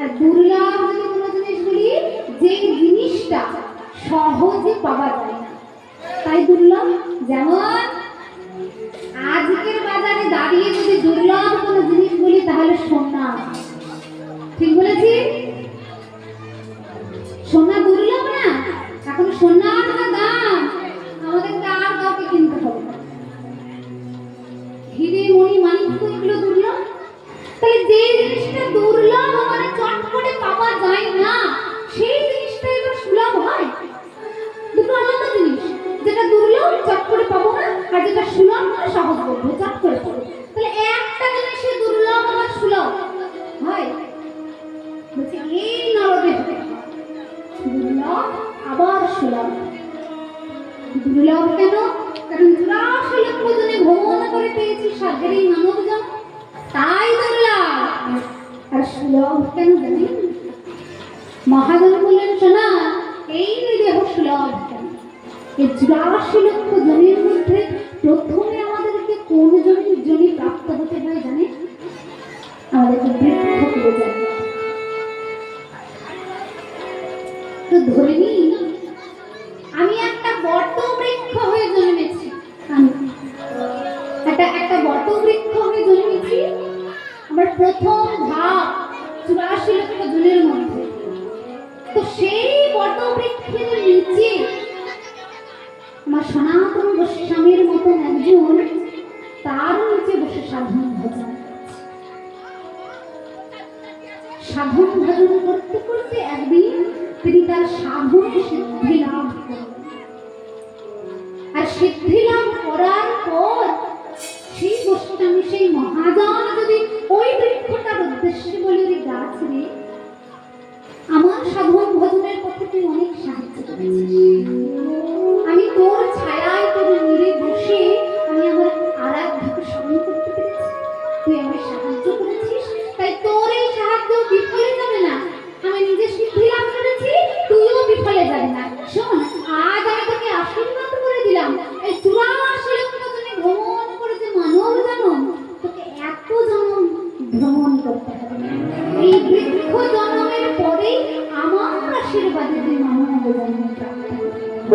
আর দুর্লভ যদি কোনো জিনিস বলি, যে জিনিসটা সহজে পাওয়া যায় না। তাই দুর্লভ যেমন আজকের বাজারে দাঁড়িয়ে যদি দুর্লভ কোনো জিনিস বলি, তাহলে সোনা। ঠিক বলেছি? সোনা দুর্লভ না? এখন সোনার যা দাম। আমাদেরকে আর কাউকে কিনতে হবে? হিরে মণি মানিক্য এগুলো দুর্লভ। তাহলে যে জিনিসটা দুর্লভ করে পাওয়া যায় না। সেই জিনিসটা এবার সুলভ হয়। দুটো আলাদা জিনিস। যেটা দুর্লভ, চট করে পাবো না। আর যেটা সুলভ মানে সহজ করব চট করে পাবো। তাহলে একটা জিনিসে দুর্লভ আর সুলভ হয়। বলছে, এই নরদেহ দুর্লভ আবার সুলভ। দুর্লভ কেন? কারণ চুরাশি লক্ষ জনে ভ্রমণ করে পেয়েছি এই মানব তাই দুর্লভ। আর সুলভ কেন জানেন মহাজন বললেন শোনা এই দেহ সুলভ এই চুরাশি লক্ষ জমির মধ্যে প্রথমে আমাদেরকে কোন জনের জমি প্রাপ্ত হতে হয় জানে আমাদেরকে বৃদ্ধ করে যায় তো ধরে নিই সাধন ভজন করতে করতে একদিন তিনি তার সাধন সিদ্ধি লাভ আর সিদ্ধি লাভ করার পর সেই গোস্বামী, সেই মহাজন যদি ওই বৃক্ষটার উদ্দেশ্যে বলে ওই গাছ রে, আমার সাধন ভজনের পথে তুই অনেক সাহায্য করেছিস।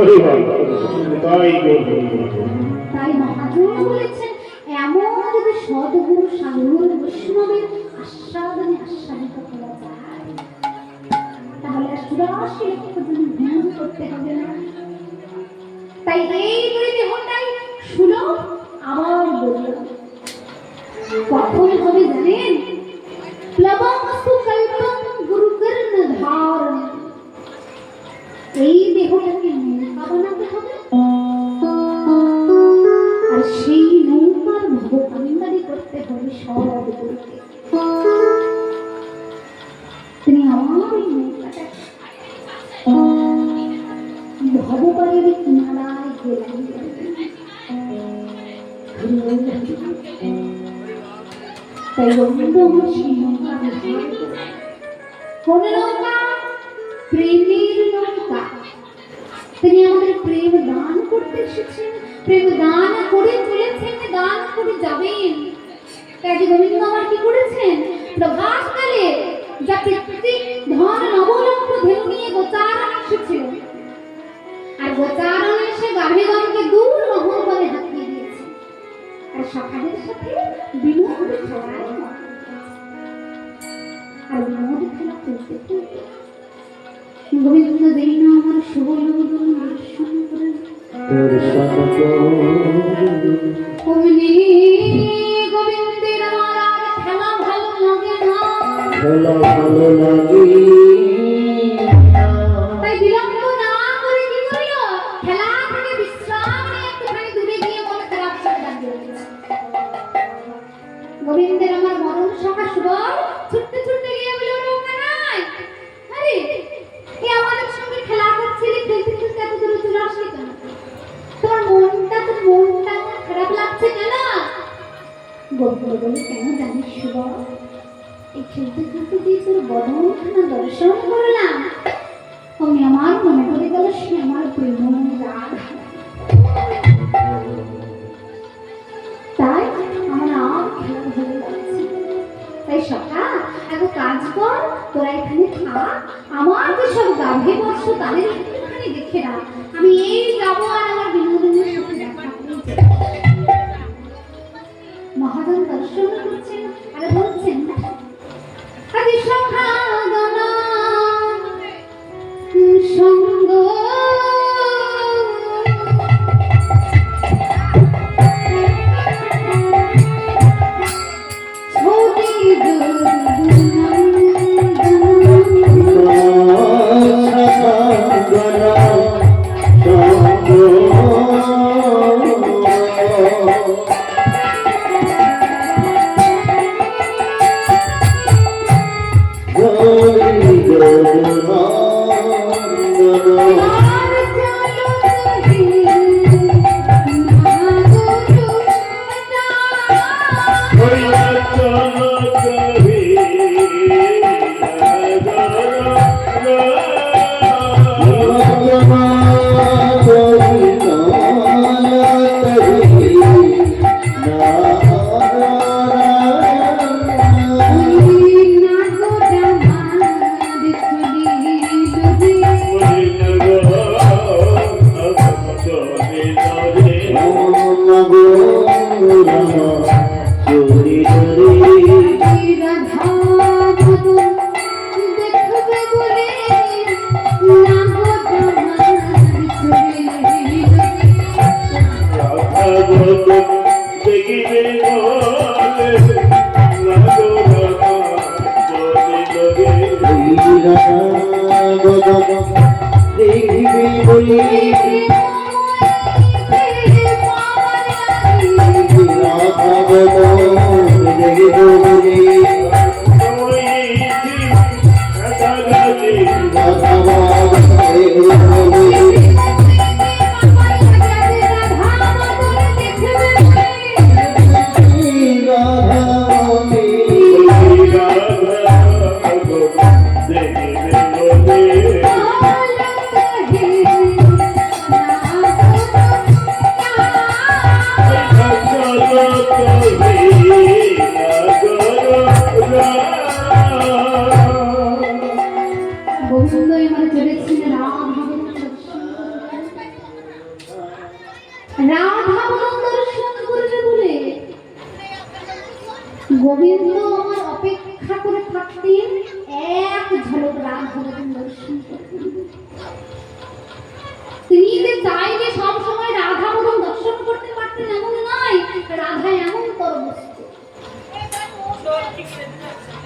তাই তাই মহাজন বলেছেন এমন যদি সদগুরু সাধুর বৈষ্ণবের আস্বাদনে আস্বাদিত করা যায় তাহলে চুরাশি লক্ষ করতে হবে না। তাই এই দুই দেহটাই সুলভ আবার বলল কখন হবে জানেন? প্লবস্তু কল্পম গুরুকর্ণ ধারণ। এই দেহটাকে নৌকা বানাতে হবে? আর সেই নৌকার ভোগান্দারি করতে হবে সব তিনি আমার এই নৌকাটা ভবপারের কিনারায় গেলেন। তাই গোবিন্দ আমার সেই নৌকা কোন নৌকা প্রেমের দান করতে এসেছেন, প্রেম দান করে চলেছেন, দান করে যাবেন। যে গোবিন্দ আমার কি করেছেন? প্রভাতকালে যা পিতৃ ধন নবলক্ষ ধেনু নিয়ে গোচারণ এসেছিল। আর গোচারণ এসে গাভীগণকে দূর নহর বলে হাতিয়ে দিয়েছে আর সখাদের সাথে বিনোদ খেলায়। আর বিনোদ খেলা করতে করতে গোবিন্দ দৈন আমার শুভ করেন অমনি গোবিন্দের আমার আর খেলা ভালো লাগে না। খেলা ভালো লাগে তাই বিলম্ব না করে কি করল খেলা থেকে বিশ্রাম নিয়ে একটুখানি দূরে গিয়ে মন খারাপ করে দাঁড়িয়ে গোবিন্দের আমার মরণ সভা সুবল বলে বলে কেন জানিস শুভ এই খেলতে খেলতে যে তোর বদমখানা দর্শন করলাম। আমি আমার মনে করে গেল সে আমার প্রেম রাগ। তাই আমার আর খেলা ধরে তাই কাজ কর, তোরা এখানে আমার তো সব গাভী বলছো তাদের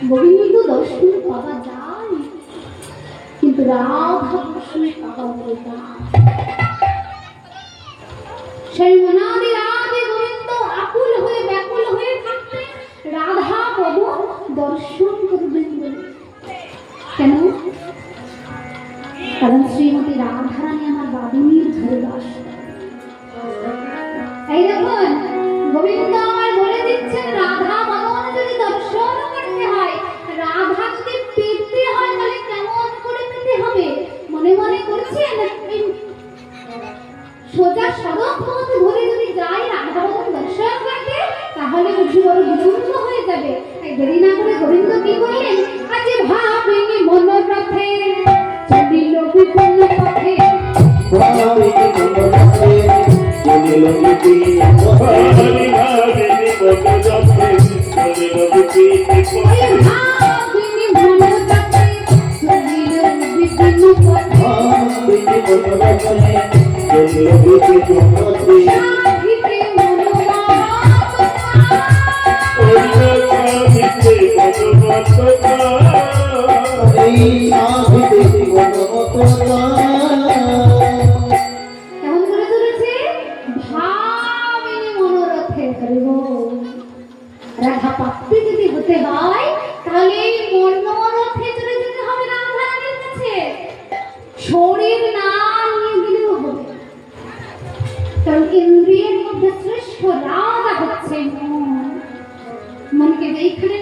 গোবিন্দ দর্শন পাওয়া যায়। কিন্তু রাধা দর্শন পাওয়া যায় সেই মনাদি রাধে গোবিন্দ আকুল হয়ে, ব্যাকুল হয়ে থাকতে রাধা প্রভু দর্শন করবেন কেন? কারণ শ্রীমতী রাধারানী আমার বাদিনীর ধরে দেরি না করে গোবিন্দ কি করলেন আজ ভাবিনি মন রথে চলিল বিপুল পথে। ভাবিনি মন রথে চলিল বিপুল পথে। ভাবিনি মন রথে চলিল বিপুল পথে। Thank you. কারণ ইন্দ্রিয়ের মধ্যে শ্রেষ্ঠ রাগ হচ্ছে মন মনকে যেইখানে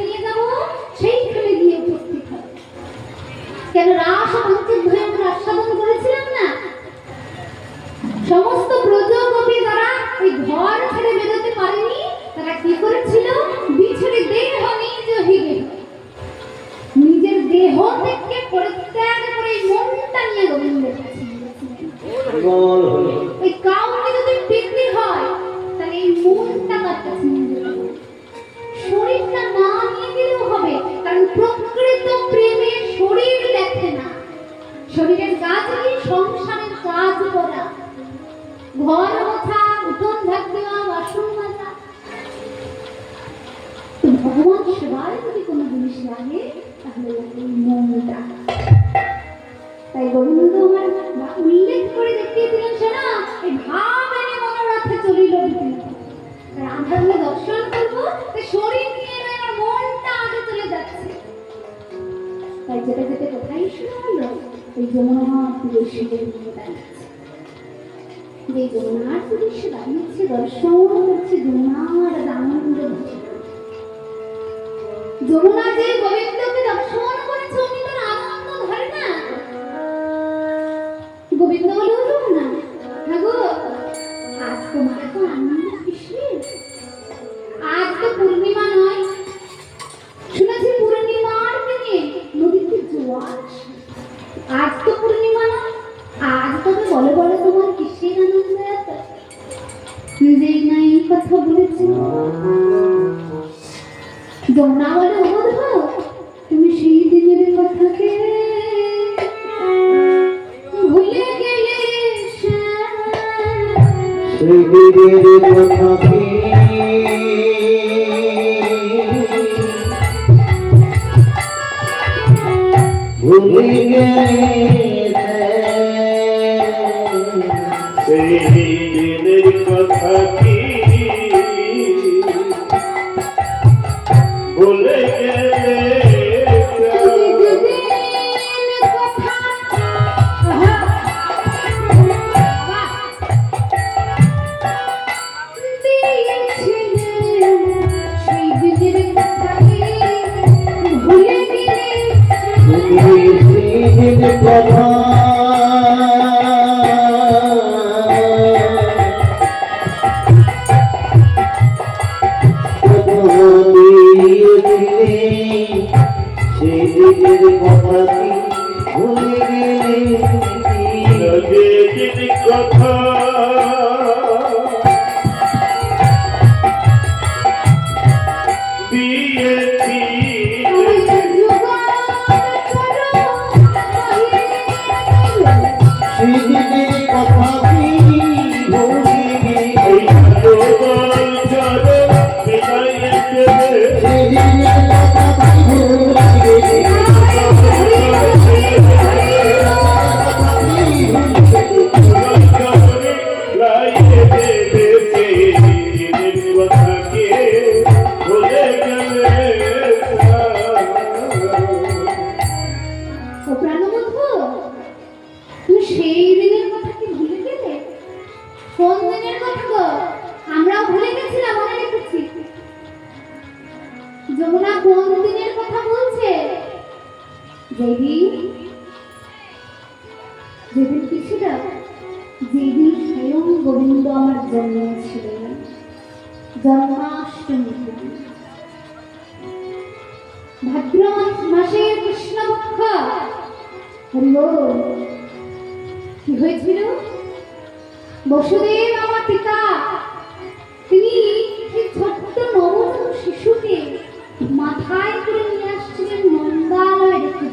তাই গোবিন্দ উল্লেখ করে দেখিয়েছিলেন শোনা এই ভাব এনে মনোরথে চলিল আমরা দর্শন করব শরীর নিয়ে আমার মনটা আগে চলে যাচ্ছে। তাই যেতে যেতে কোথায় শোনা হলো এই যমুনার শিবের দিকে দাঁড়িয়েছে। যে যমুনার তীরে সে দাঁড়িয়েছে, দর্শন করছে যমুনার আনন্দ হচ্ছে যমুনা যে গোবিন্দকে গোবিন্দ আজ তো আনন্দ কিসের? আজ তো পূর্ণিমা নয়। শুনেছি পূর্ণিমার দিনে নদীতে আজ তো পূর্ণিমা নয়, আজ তবে বলে বলে তোমার কিসের আনন্দ যেই না এই যমুনা দিনের কথা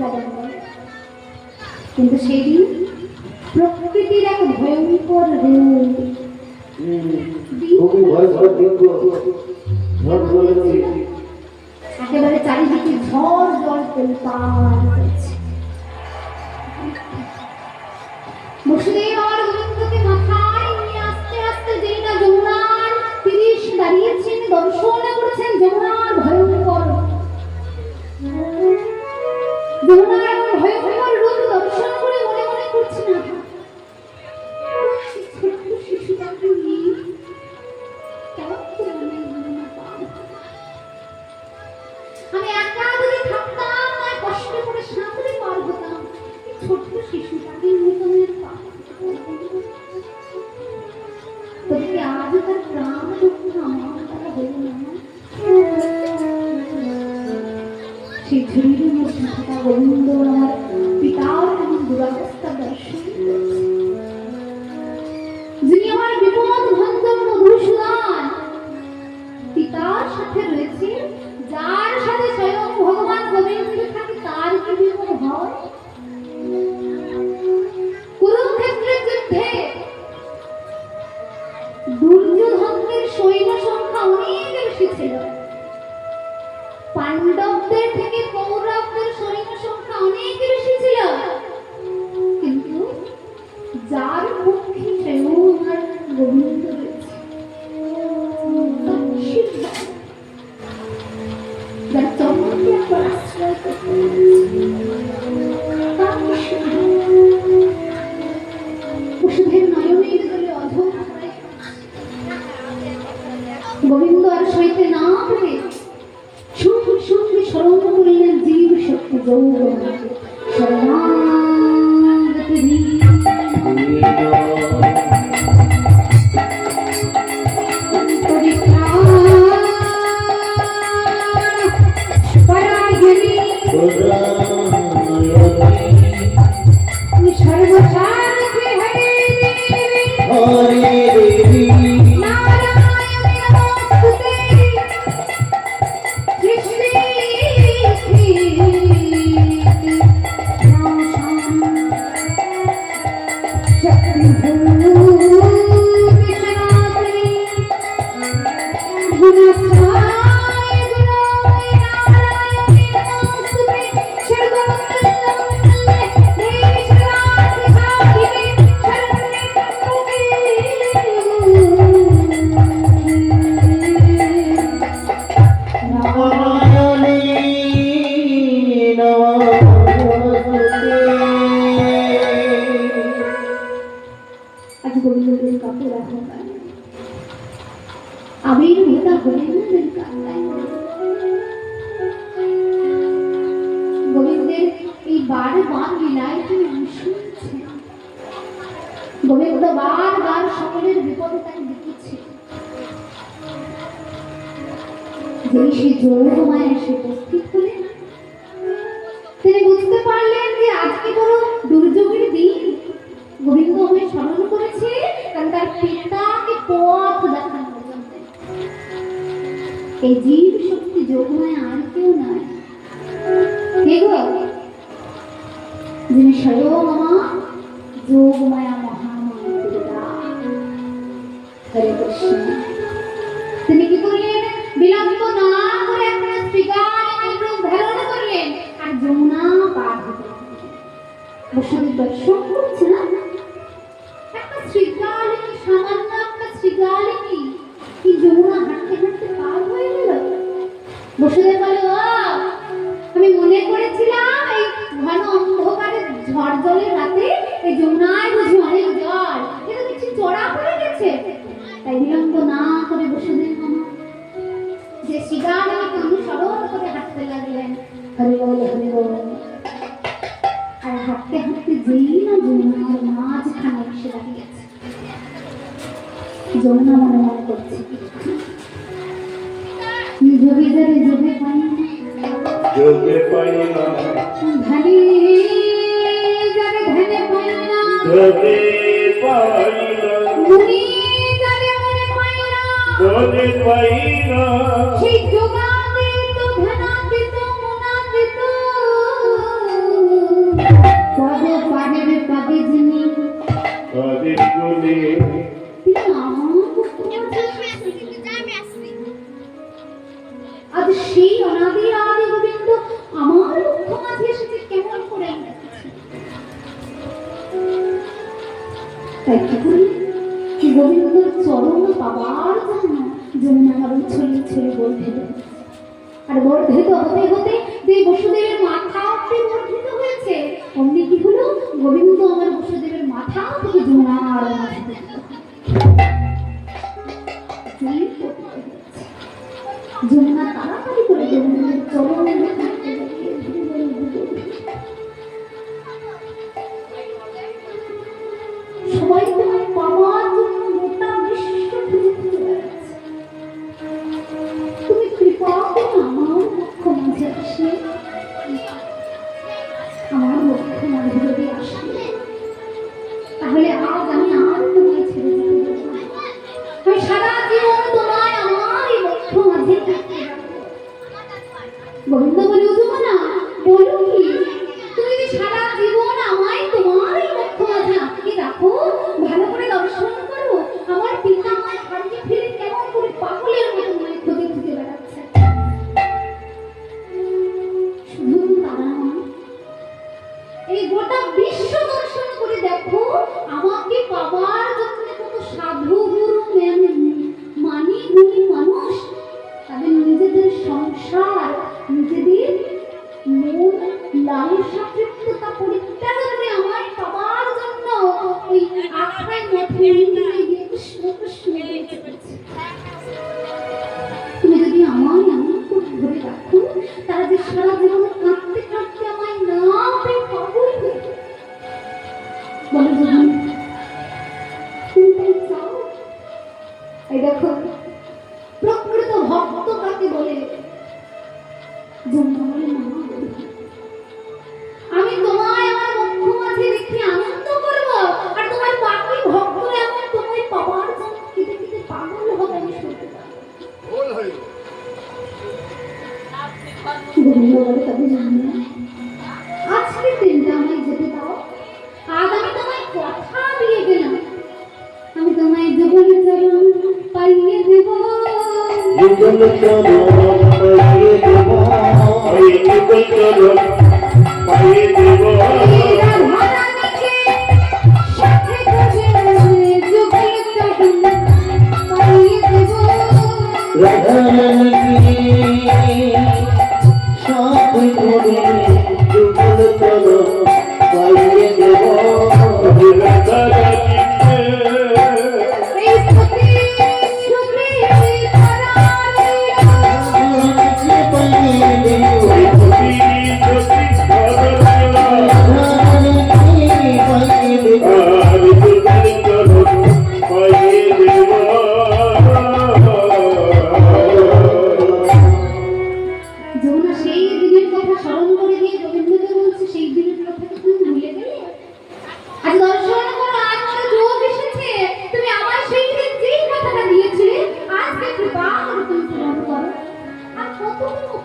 দেখতে কিন্তু সেই দিন প্রকৃতির এক ভয়ঙ্কর একেবারে চারিদিকে ঝড় জল তেলপার হয়েছে বসুদেব আর গোবিন্দকে মাথায় নিয়ে আস্তে আস্তে যেটা যমুনার তিরিশ দাঁড়িয়েছেন দর্শন করেছেন যমুনার। যমুনার এমন সেই Thank you. এসে উপস্থিত হলেন তিনি বুঝতে পারলেন যে আজকে বড় দুর্যোগের দিন। গোবিন্দ আমায় স্মরণ করেছে কারণ তার পিতাকে পথ দেখানো এই জীব শক্তি যোগমায় আর কেউ নয় যিনি স্বয়ং আমার যোগমায় জন্য আমার তাই কি করি? কি চরণ পাবার জানা যমুনা ছড়িয়ে ছড়িয়ে বল আর বলতে তো হতে হতে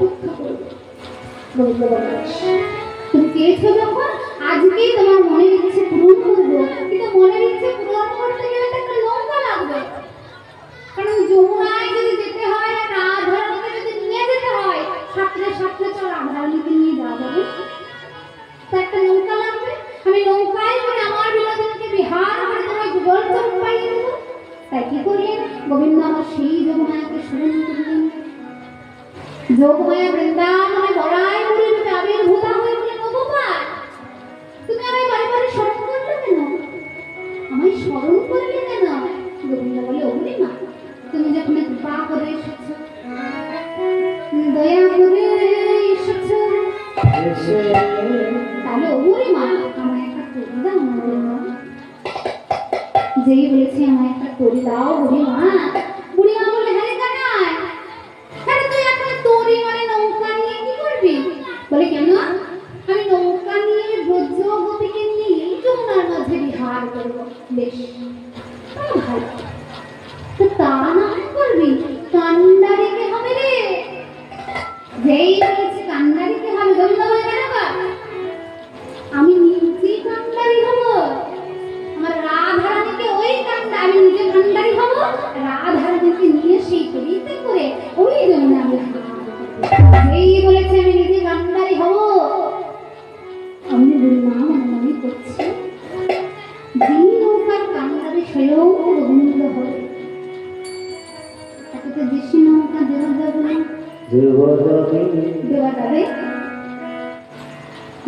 অপেক্ষা করবে তুমি চেয়েছো আজকেই তোমার মনের ইচ্ছে পূরণ করব। কিন্তু মনের ইচ্ছে পূরণ করতে গেলে একটা নৌকা লাগবে। কারণ যমুনায় যদি যেতে হয় আর রাধারানীকে যদি নিয়ে যেতে হয় সাঁতরে সাঁতরে তো নিয়ে যাওয়া তো একটা নৌকা লাগবে। আমি নৌকায় করে আমার বিনোদিনীকে বিহার করে তাই কি করলেন গোবিন্দ আমার সেই যমুনাকে স্মরণ যোগমায়া বৃন্দাবনে বড়াই করে রূপে আবির্ভূতা হয়ে বলে নবপাল তুমি আমায় বারে বারে স্মরণ করলে কেন? আমায় স্মরণ করলে কেন? গোবিন্দ বলে ওরে মা তুমি যখন কৃপা করে এসেছ দয়া করে এসেছ। তাহলে ওরে মা আমায় একটা করে দাও যেই বলেছে আমায় একটা করে দাও ওরে মা।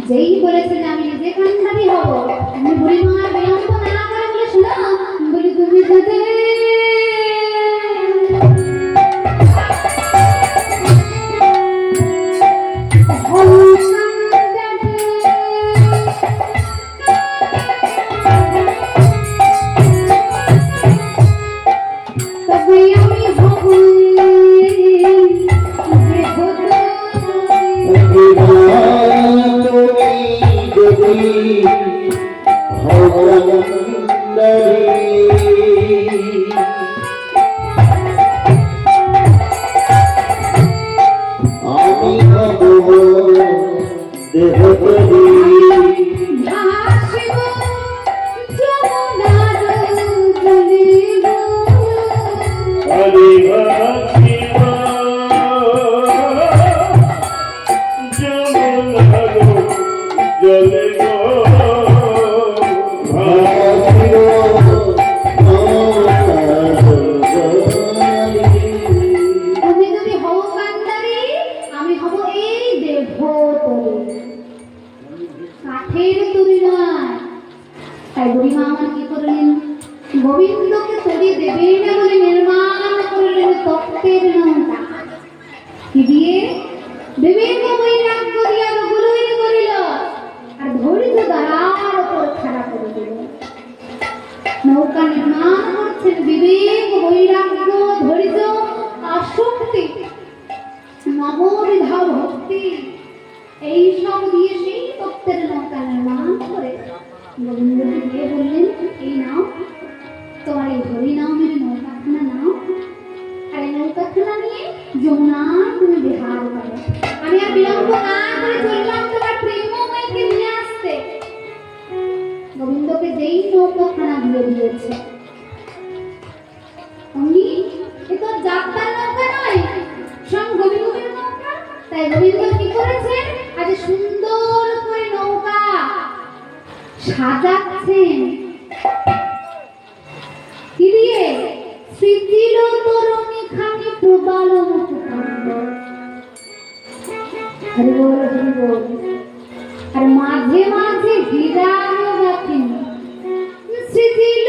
যেই বলেছেন আমি নিজে কান্ডারি হব, আমি বুড়ি মা বিলম্ব না করে বলে বলি, তুমি যদি নবরিধা ভক্তি এই সব দিয়ে সেই তত্ত্বের নৌকা নির্মাণ করে গোবিন্দকে দিয়ে বললেন, এই নাও তোমার এই হরিনামের নৌকাখানা নাও। আর এই নৌকাখানা নিয়ে যমুনা তুমি বিহার করো। আমি আর বিলম্ব না করে চললাম তোমার প্রেমময়কে নিয়ে আসতে। গোবিন্দকে যেই নৌকাখানা দিয়ে দিয়েছে তাই কি করেছেন আজ সুন্দর করে নৌকা সাজাচ্ছেন। কি দিয়ে? স্মৃতির তরুণী খানি প্রবাল আর মাঝে মাঝে হীরার স্মৃতির